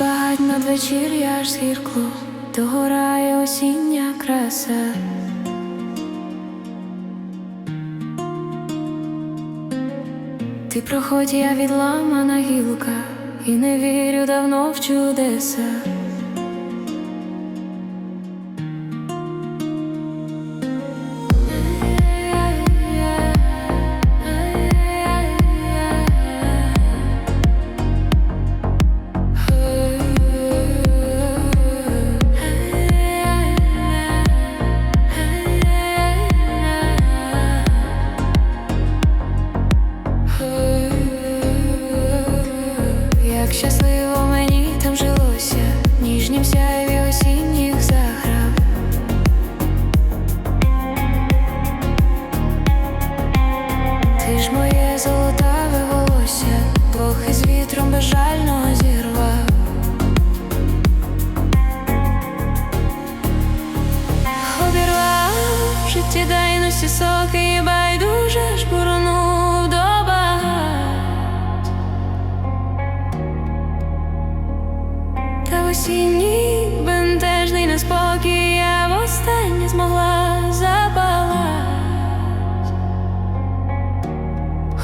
Багать надвечір'я ж згіркло, догорає осіння краса. Ти проходь, я відламана гілка, і не вірю давно в чудеса. Двох з вітром безжально зірвав. Обірвав життєдайності соки і байдуже ж бурнув до багать. Та осінній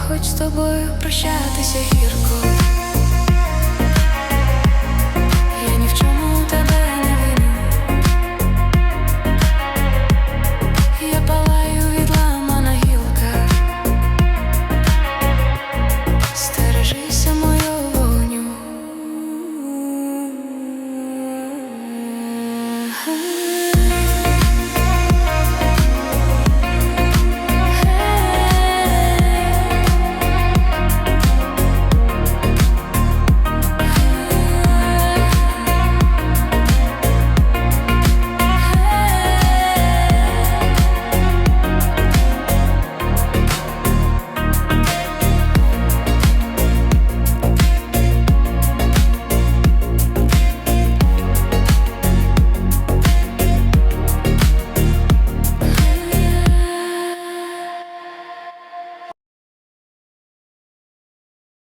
хоч з тобою прощатися гірко. Я ні в чому тебе не виню. Я палаю відламана гілка. Стережися мою вогню.